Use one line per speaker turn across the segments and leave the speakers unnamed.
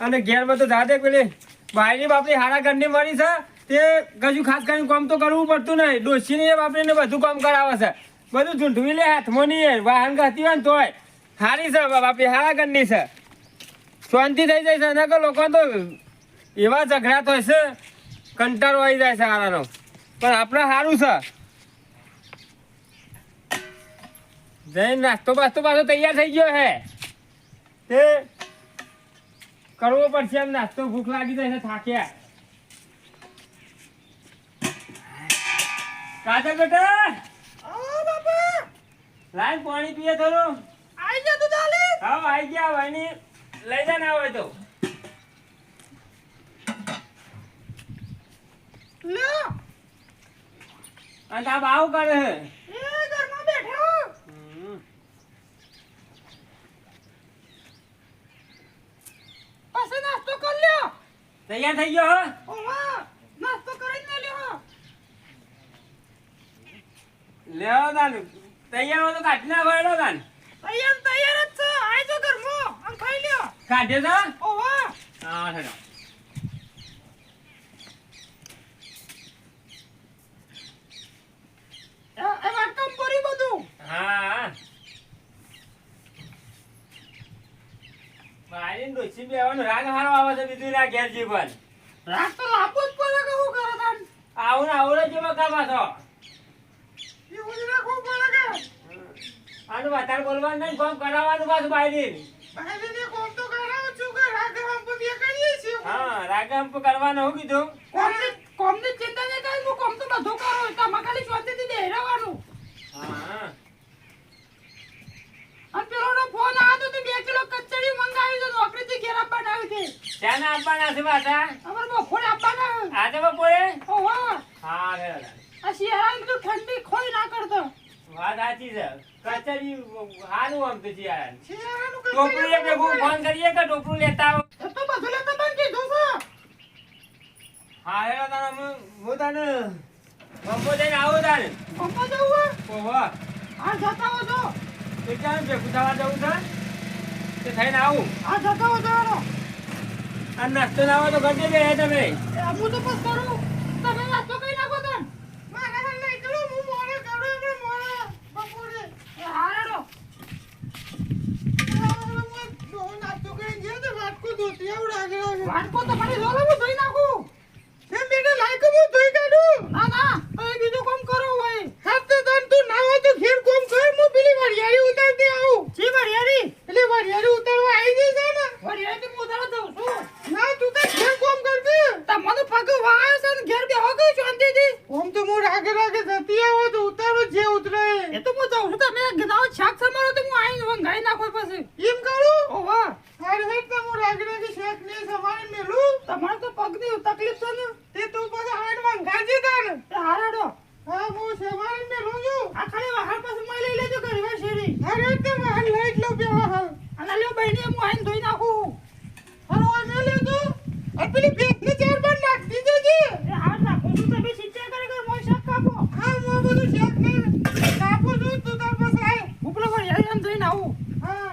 અને ઘેરમાં તો જા દે પેલી ભાઈની હારા ઘરની મળી છે. તે કશું ખાસ કરીને કામ તો કરવું પડતું નહીં. ડોશીની એ બાપરીને બધું કામ કરાવે છે. બધું ઝૂંઠવી લે, હાથમાં નહીં વાહન ગતી હોય ને છે શાંતિ થઈ જાય છે. લોકો તો એવા ઝઘડા તો છે કંટાળો આવી જાય છે હારાનો. પણ આપણે સારું છે. જય નાસ્તો બાસ્તો પાછો તૈયાર થઈ ગયો હે. તે કરવો પડશે એમ નાસ્તો ભૂખ લાગી જાય થાક્યા. કાજલ બેટા! લાઈન પાણી પીએ થોડું.
આઈ જા તું ચાલે
હા આઈ ગયા ભાઈની લઈ જા ના હોય તો.
લે
અને આ બાવ કરે છે
એ ઘરમાં બેઠો
હમ.
પાસે નાસ્તો કર લ્યો
તૈયાર થઈ ગયો હો.
નાસ્તો કરીને લ્યો
લેવો તાન તૈયાર હોય તો કાઢી ના ભરેલો તાન
તૈયાર તૈયાર જ છો. આઈ જો મો આમ ખાઈ લ્યો.
કાઢ્યો છે?
ઓહો.
હા ઠેડો
એ વાટકામ પડી બધું?
હા મારી ડોસી બેવાનો રાગ હારો આવે છે બીજું ના ઘેર જીવન.
તો લાંબો જ પડે કે હું કરે તાન?
આવું ને આવું જ કરવા છો.
એવું જ રાખવું પડે કે?
આનું વધારે બોલવાનું નહીં કામ કરાવવાનું પાછું બાયરી
ભાઈને કોમ તો કરાવું છું કે આમ બધે કરીએ છીએ
હા. રાગમ કરવાનું હું કીધું.
કોમની કોમની ચિંતા નહીં કરી હું કોમ તો બધું કરું તમે ખાલી શાંતિથી બેહરાવાનું
હા.
અને પેલોનો ફોન આવ્યો તો તે બે કિલો કચડી મંગાવી તો નોકરીથી ઘેર આપવાના આવી હતી
ત્યાં આપવાના છે પાછા?
અમારે બપોરે આપવાના.
આજે બપોરે
ઓહો.
હા રે
આ શિયાળાની તો ઠંડી ખોઈ ના કરતો.
વાત સાચી છે. કચેરી સારું આમ તો છે યાર
શિયાળાનું
ટોપલું એ ભેગું ફોન કરીએ કે ટોપલું લેતા આવો?
તો બધું લેતા તને કીધું છે.
હા હેલો તાને હું હું તને બપો જઈને આવું તારે.
પપ્પા જવું હે?
ઓહો.
આ જતા આવો છો
તે ક્યાં ભેગું થવા જવું છે? તે થઈને આવું.
આ જતા હો
આ નાસ્તો ના હોય તો તમે.
હું તો બસ કરું. તમે નાસ્તો કરી નાખો તન. મારા હાલ નહીં હું મોડે કરું એટલે મોડે બપોરે. એ હા હેડો. વાટકો તો પડી લો લો ધોઈ નાખું એમ બેટા લાયકો હું ધોઈ કાઢું ના ના તો એ બીજું કામ કરો હોય હાથે તન તું ના હોય તો ઘેર કામ કર હું પેલી વરિયાળી ઉતારતી આવું જી વરિયાળી પેલી વરિયાળી ઉતારવા આવી ગઈ છે ને વરિયાળી તો હું ઉતારવા દઉં છું ના તું તો ઘેર કામ કરતી તમારો પગ વાયો છે ને ઘેર બેહો ગઈ શાંતિથી ઓમ તો હું રાગે રાગે જતી આવો તો ઉતારો જે ઉતરે એ તો હું જાઉં છું તમે ગધાઓ શાક સમારો તો હું આઈને વંગાઈ નાખો પછી એમ કરું ઓવા અરે હેડ તો હું રાગે રાગે શાક ને સમારી મેલું તમારે તો પગની તકલીફ છે ને તે તું પછી હાડ વંગાજી તાને એ હારાડો હા હું સમારી મેલું છું આ ખાલી વાહન પછી મળી લઈ લેજો ઘરે શેરી અરે તે વાહન લઈ જ લો બે વાહન અને લ્યો બહેની હું આઈને ધોઈ નાખું હાલો આ લે લે તું આ પેલી બેગને ચાર બાર નાખી દેજે એ હાથ નાખો છું તમે સિંચાઈ કરે કરે મોય શાક કાપો હા હું બધું શાક ને કાપો છું તું તાર પાસે આય હું પેલો વળી આમ ધોઈને આવું હા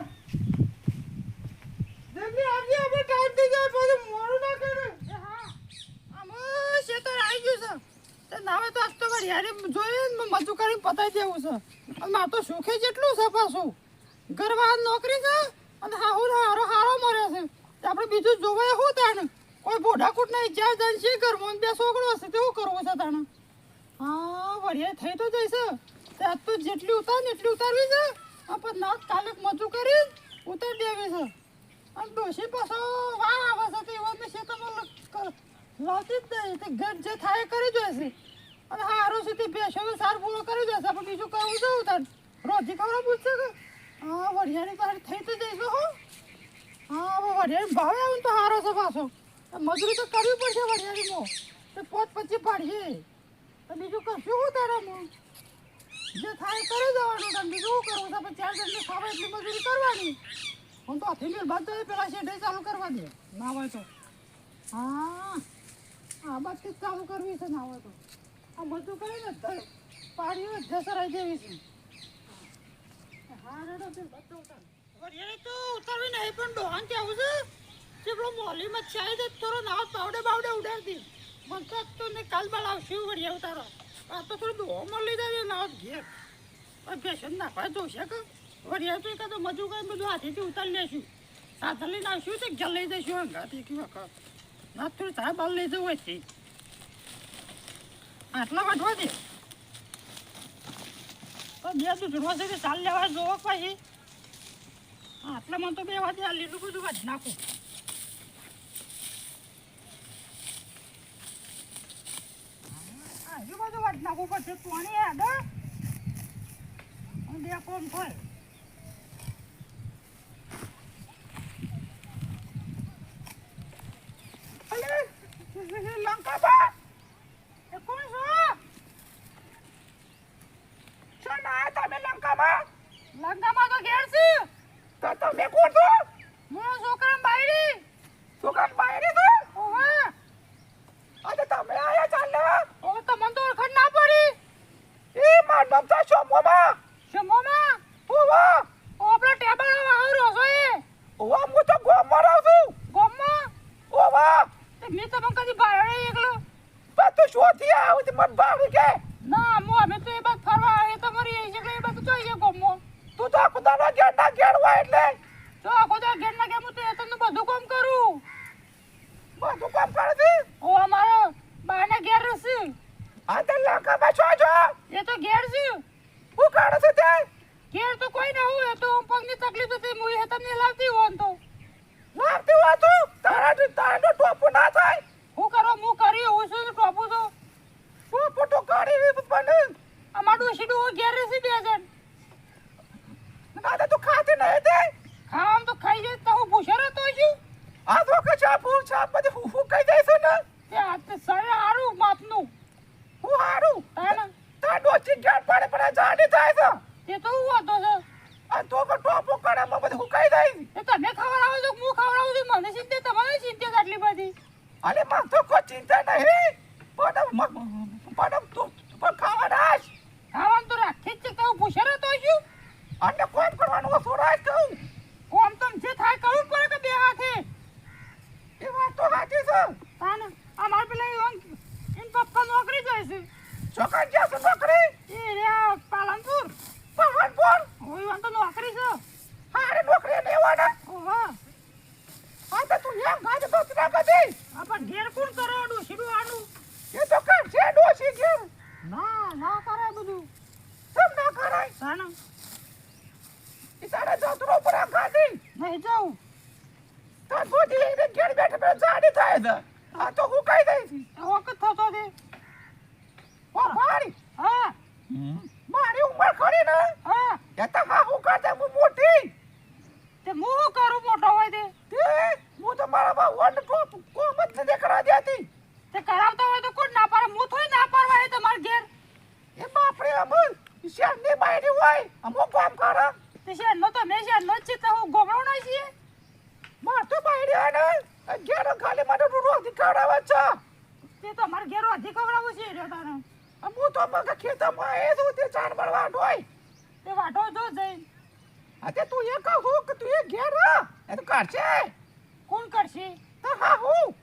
જલ્દી આવજે આપણે ટાઈમ થઈ જાય પછી મોડું ના કરે એ હા આમાં શેતર આવી ગયું છે તે નાવે તો આજ તો વળી યારે જોઈએ ને મજૂર કરીને પતાઈ દેવું છે અને મારે તો સુખે જેટલું છે પાછું ઘરવાળ નોકરી છે અને હાહુ હારો હારો મરે છે તે આપણે બીજું જોવાય શું તાણે. કોઈ બોઢાકૂટ નહીં જ્યાં જાય છે ઘરમાં બે છોકરો હશે તેવું કરવું છે તાણે? હા વળિયા થઈ તો જઈશ ત્યાં તો જેટલી ઉતાર ને એટલી ઉતારવી છે. પણ ના કાલે મજૂર કરી ઉતાર દેવી છે. અને ડોશી પાછો વાહ આવે છે તે એવા મેં ખેતરમાં લાવતી જ નહીં. તે ઘર જે થાય કરી જોઈશે અને હારો તે બેસો સાર પૂરો કરી જોઈશે પણ બીજું કરવું છે ઉતાર રોજી ખબર પૂછશે કે? હા વરિયાની પાસે થઈ તો જઈશું હો. હા, હવે ભાવે આવે તો હારો છે પાછો. મજૂરી તો કરવી પડશે વઢિયાનીમાં તે પોત પછી પાડશે બીજું કશું હું તારામાં જે થાય કરી દેવાનું. તમે બીજું શું કરવું તમે ચાર જણને ખાવા એટલી મજૂરી કરવાની. હું તો હાથી મેળ બાદ તો પેલા શેઠે ચાલુ કરવા દે. ના હોય તો. હા, આ બાદથી જ ચાલુ કરવી છે, ના હોય તો. આ બધું કરીને પાડીઓ જસરાઈ દેવી છે. હા રેડો તે બધું ઉતાર. વરિયાળી, તો ઉતારવી નહીં પણ ડોહાન કેવું છે? ચેપડો મોલીમાં ચાઈ દે થોડો નાવ પાવડે બાવડે ઉડાડતી મન તો તો ને કાલ બાલ આવશું વળી આવતારો આ તો થોડું દોમાં લઈ જાય નાવ ઘેર. પણ ભેસન નાખવા જોશે કે? વળી આવતો એકાદો મજુ કઈ બધું હાથેથી ઉતારી લેશું. સાધન લઈને આવશું તો ઘેર લઈ જઈશું? હંગાથી કે? વખત ના, થોડી તારે બાલ દે. બે દૂધ છે ચાલ લેવા જોવો પછી. આટલામાં તો બે વાગે આ લીલું બધું વાજ નાખું. આજુબાજુ વાજ નાખવું પડશે પાણી યાદ બે થાય લંકાબા, એ કોણ છો? શું ના તમે લંકામાં? લંકામાં તો ઘેર છે? તો તમે કોણ છો? હું છોકરા બાયડી. છોકરા બાયડી તો ઓહે. અરે તમે આયા ચાલે ઓ તમને તો ઓળખાણ ના પડી. એ માર નામ તો શોમોમા. શોમોમા? ઓવા ઓ ટેબલમાં આવ એ. ઓવા હું તો ગોમમાં રહું છું. ગોમમાં? ઓવા તે મેં તમને કદી બાયડી એકલો. બા તું શોથી આવ તે મન ભાવી કે? ના મો અમે તો એ બાદ ફરવા આવે તમારી એ છે એ બાદ જોઈએ ગોમમાં. તું તો ખુદાનો ઘેર ના ઘેર હોય એટલે. તો ખુદા ઘેર ના ઘેર હું તો એ બધું કામ કરું. બધું કામ કરે છે ઓ અમારો બાને ઘેર છે આ તો લાકા છો છો એ તો ઘેર છે. હું કાઢે છે તે? ઘેર તો કોઈ ના હોય તો પગની તકલીફ હતી હે તમને લાવતી હોન તો. લાવતી હો તો? તારા તારા ટોપો ના થાય. હું કરો હું કરી હું શું ટોપો તો ટોપો તો કાઢી પણ. અમારું શીડું ઘેર છે બે જણ તો નહીં તે ખાવાનું તો ખાઈ જાય તો હું ભૂસરો તો છું. આ તો કે ચાપુ ચાપ બધી હું હું કહી દઈશ ને તે આ તો સરે હારું માપનું હું હારું? તાના. તા ડોચી ઘેર પડે પડે જાડી થાય છે. તે તો હું હતો છે. આ તો કે ટોપો કરે માં બધી હું કહી દઈશ. તે તમે ખવડાવો છો હું ખવડાવું છું મને ચિંતા તમારે ચિંતા આટલી બધી? અરે માં તો કોઈ ચિંતા નહીં. પણ પણ તું પણ ખાવાના ખાવાનું તો રાખી જ છે તો ભૂસરો તો છું. અને કરવાનું કહું. કોમ તમ જે થાય કરવું પડે કે બે હાથે? એ વાત તો સાચી છે. તાને અમાર પેલા ઇન પપ્પા નોકરી જાય છે. છોકરા જ્યાં છે નોકરી? એ રે પાલનપુર. પાલનપુર? વાન તો નોકરી છે. હારે નોકરી ને ઓવા આ તો તું એમ ગાજે તો તના કદી આ પણ ઘેર કોણ કરે આડું સીડું આડું? એ તો કામ છે ડોસી ઘેર. ના ના કરે બધું. કેમ ના કરાય? તાને તારા જોતરો પર ગાડી નહીં જાઉં. તાર ગોડી એને ઘેર બેઠે બેઠે જાડી થાય છે. આ તો હું કઈ દઈ છી વખત થતો દે ઓ ભાડી હા. મારી ઉંમર ખરી ને? હા. એ તો હા હું કરતે હું મોટી. તે હું શું કરું મોટો હોય તે? તે? હું તો મારા બા વન ટોપ કોમ જ નથી કરા દેતી. તે કરાવતો હોય તો કોણ ના પાડે? હું થોડી ના પાડવા એ તમાર ઘેર? એ બાપરે અમુલ શેર ને બાયડી હોય? અમુક કામ કરે. તે શેર નો તો મેં નો છે તો હું ગોમણો ના છીએ. માર તો બાયડી ને ઘેર ખાલી માટે રોટી કરાવે છે. તે તો ઘેર રોટી છે રે તારે. હું તો મગ ખેતરમાં એ છું તે ચાર બળવા ઢોય તે વાટો જો જઈ. આ તું એ કહું કે તું એ ઘેર એ તો કરશે. કોણ કરશે? તો હા હું.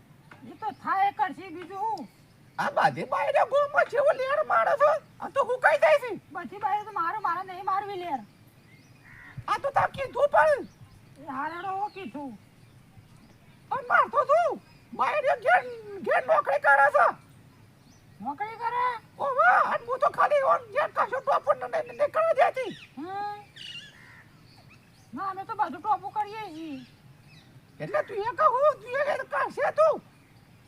એ તો થાય કરશે બીજું હું. આ બધી બાયરે ગોમાં જેવો લેર મારે છે આ તો હું કઈ દઈશ? બધી બાયરે તો મારે મારે નહીં મારવી લેર આ તો તાર કીધું પણ. એ ઓ હો કીધું? પણ મારતો તું બાયરે ઘેર ઘેર નોકરી કરે છે. નોકરી કરે? ઓવા અને હું તો ખાલી ઓન ઘેર કાશો ટોપો ન નીકળવા દેતી ના અમે તો બધું ટોપો કરીએ છીએ. એટલે તું એ કહું તું એ કાશે તું?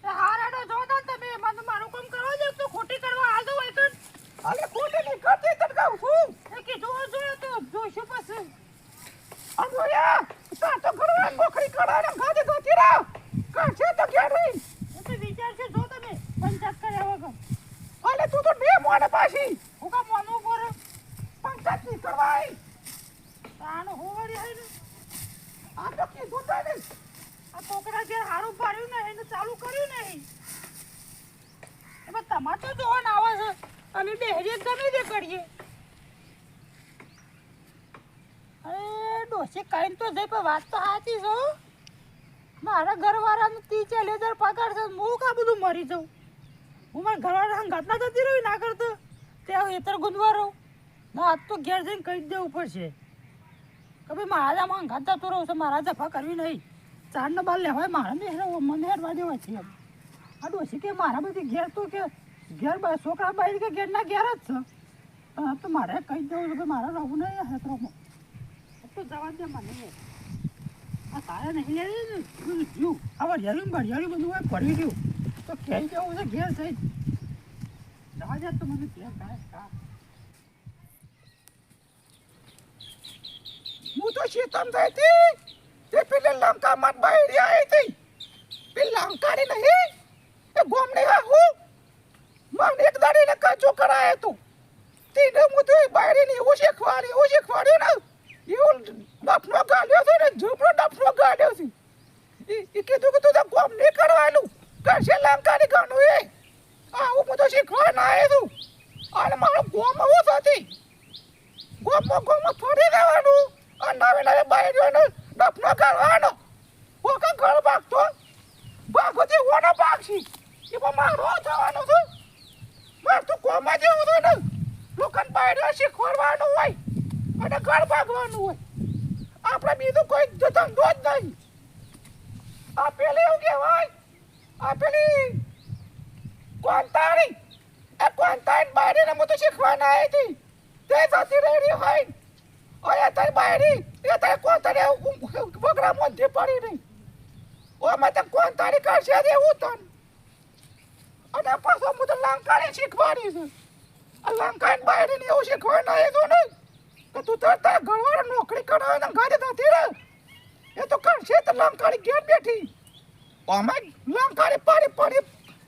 હારાડો જોતા તમે મને મારું કામ કરવા દે તો ખોટી કરવા હાલ દો હોય તો અરે ખોટી નહીં કરતી તને કહું છું. કીધું જો તો જોઈશું પછી. અનોયા તા તો ઘરમાં નોકરી કરાવે ગાડી ગોતી રાવ કરશે તો ઘેર રહી તો વિચાર છે જો તમે પંચાયત કર્યા વગર. અલે તું તો બે મોને પાછી. હું કા મોનું પર પંચાયતની કરવાય તાનો હોવડી હે ને? આ તો કીધું ને આ છોકરા જે હારું પાડ્યું ને એને ચાલુ કર્યું નહીં. એમાં તમારે તો જોવાનું આવે છે. અમે બેહરીએ ગમે તે કરીએ અરે ડોસી કઈ તો જઈ પણ વાત તો સાચી છો મારા ઘરવાળાને ત્રીસ ચાલીસ હજાર પગાર છે, હું કા બધું મરી જાઉં? હું મારા ઘરવાળા ઘટના જતી રહી ના કરતો? ત્યાં હેતર ગુંદવા રહું. ના, આજ તો ઘેર જઈને કહી દેવું પડશે. કે ભાઈ મહારાજા આમાં ઘાટ જતો રહું છે, મારા જફા કરવી નહીં. ચારનો બાર લેવાય, મારા હેરવા મને હેરવા દેવા છે એમ. આ ડોશી કે મારા બધી ઘેર તો કે ઘેર છોકરા બાઈ કે ઘેરના ઘેર જ છે. તો મારે કહી દેવું કે મારા રહું નહીં હેતરોમાં. તો ને? તો તો
તો તે પેલે લંકા માં બહાર આવી હતી. પેલી લંકાની નહીં. એ મને એક દાડી ને કાચો તું તીને હું તો બહાર ને એવું શીખવાડ્યું એવું ને. એવું ડફનો ગાલ્યો છે ને ઝૂપડો ડફનો ગાલ્યો છે. એ કીધું કે તું ગોમ નહીં કરવાનું. કરશે લંકાની ગાનું એ. આવું તો શીખવા ના આવ્યો અને મારો ગોમ આવો સાથી ગોમમાં ગોમમાં ફરી દેવાનું અને નવે નવે બાયરીઓને ડફનો કરવાનો ઓકા ઘર ભાગતો? ભાગોથી ઓનો ભાગશી એમાં મારો થવાનો છે. મારે તો ગોમાં જેવું છે ને. લોકોને શીખવાડવાનું હોય. અને ઘર ભાગવાનું હોય. આપણે બીજું કોઈ ધંધો જ નહીં. આ પેલી એવું કહેવાય? આ પેલી કોંતાણી એ કોંતાણી બાયરીને હું તો શીખવાના આવી હતી. તે જતી રેડી હોય. ઓય તારી બાયરી એ તારી કોંતાણી બગડા મોંધી પડી નહીં. ઓ મેં તો કોણ કરશે દેવું તને અને પાછો હું તો લંકાને શીખવાડી છે. આ લંકાની બાયરીને એવું શીખવાના એ નહીં. કે તું તાર તારા ઘરવાળા નોકરી કરાવે ને ગાડી થતી રહે એ તો કરશે તો લંકાળી ગેટ બેઠી. અમે લંકાળી પાડી પાડી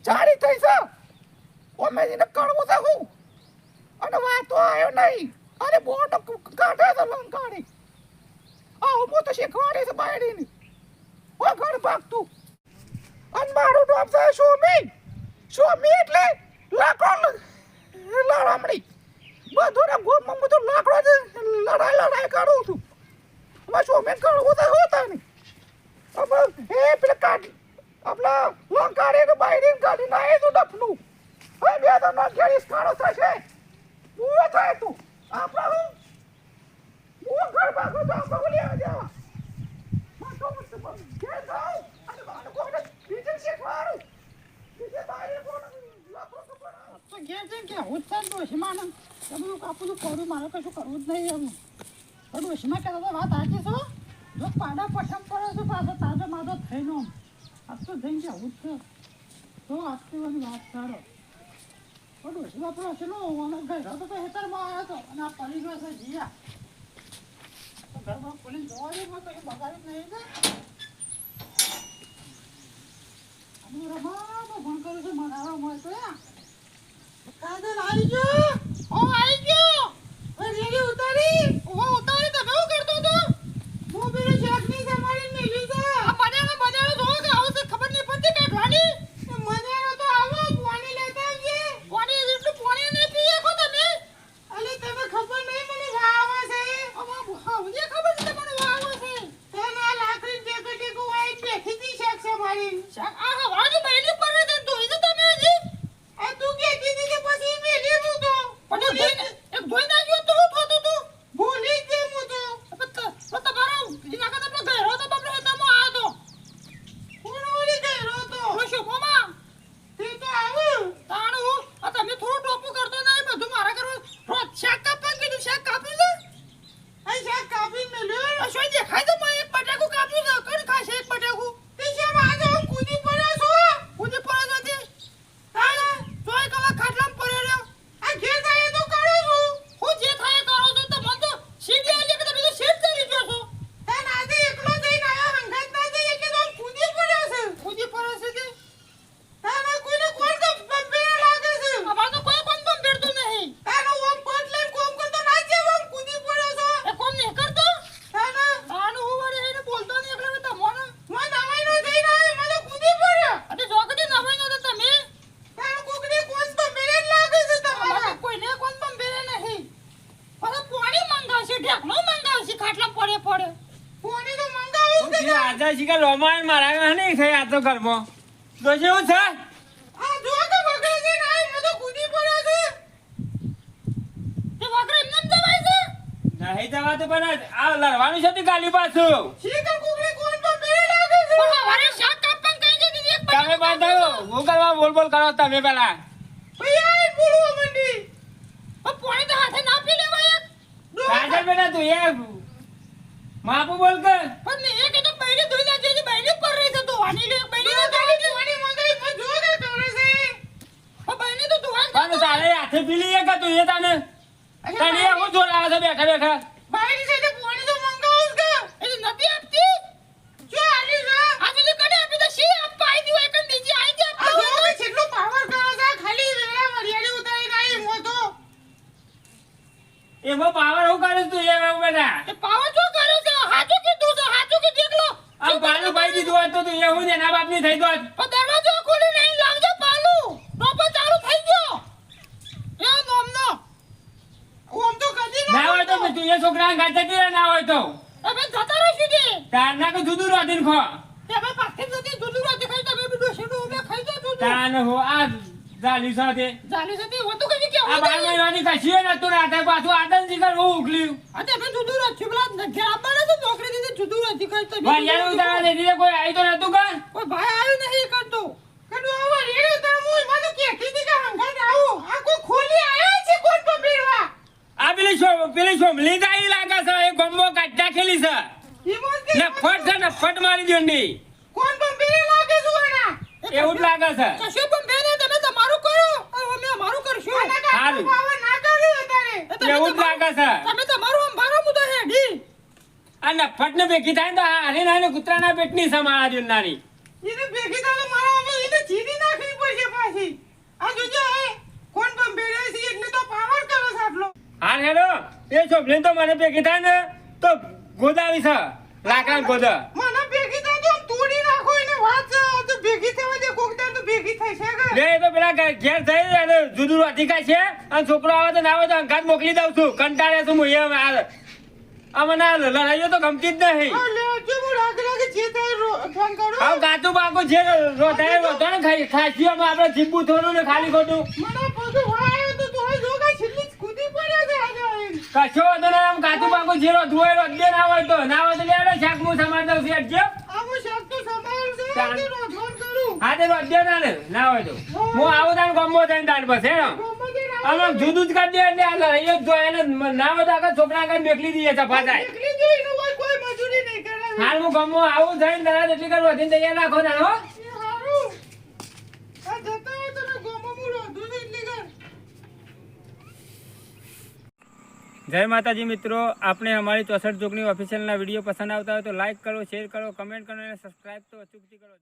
જાડી થઈ છે. અમે એને કણવું છે હું. અને વાતો આવ્યો નહીં. અરે બોટ કાઢે છે લંકાળી આવું હું તો શીખવાડી છે બાયડીની. ઓ ઘર ભાગતું અને મારું નામ છે સોમી. સોમી એટલે લાકડો લડામણી બધું ને ગોમમાં બધું લાકડો જ લડાઈ લડાઈ કરું છું. હવે સોમી કરું તો હોતા નહીં. હવે એ પેલા કાઢી, આપણા લંકાડી ને બાયરી કાઢી ના તું ડફનું. હવે બે તો ના ઘેરી કાળો થશે. બુઓ થાય તું? આપણા હું? બુઓ ઘર ભાગો તો આપણે બોલી આવે દેવા બીજે શીખવાડું બીજે બાયરી
તો ઘેર જઈને જ છે ડોશીમાં ને? બધું કાપું કરું, મારે કશું કરવું જ નહીં એમ. તો ડોશીમાં હતા, વાત સાચી છો જો પાડા પઠમ પડે છે પાછો તાજો માજો થઈને આજ તો જઈને કે જ છે. તો આજની વાત કરો પણ ડોશી પણ હશેલો અને ગયો તો હેતરમાં આવ્યો હતો અને આ પડી ગયો છે જીયા. તો ઘરમાં જોવા દે તો એ બગાડી જ નહીં ને. અમે રમા તો ફોન કરું છું મનાવા મળે યા કાજલ આવી ગયો ઓ આવી ગયો. રેડી ઉતારી તો શું કરતો તો હું પેલી શેકની સંભાળી મેલી છે આ બનેલો બનેલો જો કે આવું છે ખબર નહીં પડતી બેઠવાની મજાનો તો આવો પાણી લેતા આવજે પાણી એટલું પાણી નહીં પીએ કો તમે અલે તમે ખબર નહીં મને વાવા છે અમા હા ખબર છે તમને વાવા છે તને આ લાકડી ટેકો ટેકો વાઈ બેઠી હતી શેક સંભાળી શેક આ હવાની બહેની પર તે ધોઈ દો તમે હજી આ તું કહેતી હતી કે પછી મેલી હું તો પણ એક ધોઈ એક ધોઈ નાખ્યો તો હું થતું તું ભૂલી જ ગઈ હું તો તો તમારો એના કરતા આપણે ગયરો તો બાપરે હેતામાં આવ્યો તો કોણ ઓલી ગયરો તો ઓ શોભામાં તે તો આવ્યું તાણ હું આ તમે થોડું ટોપું કરતો નહીં બધું મારા કરવું રોજ શાક કાપવા કીધું શાક કાપ્યું છે આ શાક કાપી મેલ્યો આ શોય દેખાય તો મેં એક બટાકું કાપ્યું છે કોણ ખાશે એક બટાકું તે શેમ આજે હું કૂદી પડ્યો છું
લોમાય મારા ઘરે નહીં થઈ આ તો ઘરમાં. ડોશી એવું છે?
આ જો તો બકરા છે ને આ બધો કૂદી પડ્યો છે. તે બકરા એમને જ દબાય છે?
નહીં જવા તો પણ આ લડવાનું છે તે ગાલી પાછું.
શીતળ કુકડી કોણ પર પેરે લાગે છે? પણ હવારે શાક કાપન કઈ જતી એક
તમે બાંધો. હું કરવા બોલ બોલ કરો તમે પેલા.
પાણી તો હાથે ના પી લેવાય
કાજલ બેટા તું એ માપુ બોલ કર.
પણ એ કીધું બૈરી ધોઈ નાખી છે બૈરી પર રહી છે તો વાની લે બૈરી તો ધોઈ છે વાની મંગાઈ પણ જો કે કરે છે? આ બૈરી તો ધોવા
પણ તારે હાથે પીલી એક હતું એ તને. તને હું જોર આવે છે બેઠા બેઠા
બૈરી છે તો પાણી તો મંગાવું જ કે એ નથી આપતી જો આલી છે આ તો કડે આપી તો શી આપવા આવી દી હોય કે બીજી આવી દી આપવા આ જો કેટલો પાવર કરે છે ખાલી વેળા વરિયાળી ઉતારી નાઈ મોતો
એમાં પાવર હું કરું તું એ હવે બેટા
એ પાવર જો કરે છે હાચું કીધું છે હાચું કે દેખ લો
આ પાલું ભાઈ દીધું હોત તો તું એ ના બાપની થઈ
ગયો દરવાજો ખોલી નહીં લાવજો પાલું. ટોપો ચાલુ થઈ ગયો. એ નોમનો ઓમ તો કદી
ના હોય તો તું એ છોકરાને ગાતે કે ના હોય તો.
હવે જતા રહી દે
તાર ના કે જુદું રોધીને ખો.
તમે પાકે જુદી દૂધ રોટી ખાઈ તમે બધું શેડું ઉમે ખાઈ જાવ દૂધ
તાન હો આ જાલી સાથે.
જાલી સતી હોતું કઈ કે
આ બાર મહિનાની કશી નતું રાતે પાછું આદન શિખર હું ઉકલ્યું
આ તમે દૂધ રોટી પેલા ઘેર આપવાના તો નોકરી દીધી જુદું રોટી ખાઈ તમે
વાડિયાનું ઉતારવા દેતી તે કોઈ આવી તો નતું કે?
કોઈ ભાઈ આવ્યું નહીં કરતો કડું આવો રેડ્યો તો હું મને કે કીધી કે હંગાત આવો. આ કોઈ ખોલી આવ્યો છે કોણ પકડવા?
આ પેલી છો પેલી શોમલી ગાઈ લાગે છે એ ગમ્બો કાઢા ખેલી છે. ને ફટ છે ને ફટ મારી દોંડી
કોણ પણ લાગે છે
એવું લાગે છે.
કશું પણ બેરે તમે તમારું કરો હવે અમે અમારું કરશું
હારું.
ના કર્યું અત્યારે
એવું જ લાગે છે
તમે તમારું આમ મારો મુદ્દો હેડી
આ નફટ ને ભેગી થાય તો આ હારી નાની કૂતરાના પેટની છે મારા દોંડાની
એને ભેગી થાય મારો અમે એને ચીરી નાખવી પડશે પાછી. આ જોજો એ કોણ બેરે છે એટલે તો પાવર કરો છે આટલો.
હા હેલો. એ છોકરી તો મને ભેગી થાય ને તો ગોદાવી છે. લાકડા ગોદા.
મને ભેગી થાય તો તોડી નાખો એને વાત તો ભેગી થવા દે કોક દાડ તો ભેગી થઈ છે
લે એ તો પેલા ઘેર થઈ અને જુદું અધિકાર છે અને છોકરો આવે તો ના આવે તો અંકાત મોકલી દઉં છું. કંટાળે છું હું એમ આ આ મને આ લડાઈઓ તો ગમતી જ નહીં.
આ લે જો હું રાગ રાગ જે થાય રો- ફોન કરો
આમ કાચું પાકું છે ને ખાઈ ખાસીઓમાં આપણે જીબું થોડું ને ખાલી ખોટું. કશો વાંધો નહીં આમ કાચું પાકું રોધવું હોય રોધે ના હોય તો. ના હોય તો લે શાક હું સમાર દઉં છું
આવું તો
ના ને ના હોય તો. હું. આવું તાણ ગમો થઈને તાણ પછી હેડો. આમ જુદું જ કરી દે એટલે આ એ જો એને ના તો આગળ છોકરા આગળ મેકલી દઈએ
છે કરાવી.
હાલ હું ગમો આવું થઈને તરત એટલી કર વધીને તૈયાર રાખો તાણ હો. જય માતાજી મિત્રો આપણે અમારી ચોસઠ જોગની ઓફિશિયલના વીડિયો પસંદ આવતા હોય તો લાઈક કરો શેર કરો કમેન્ટ કરો અને સબસ્ક્રાઈબ તો અચૂકથી કરો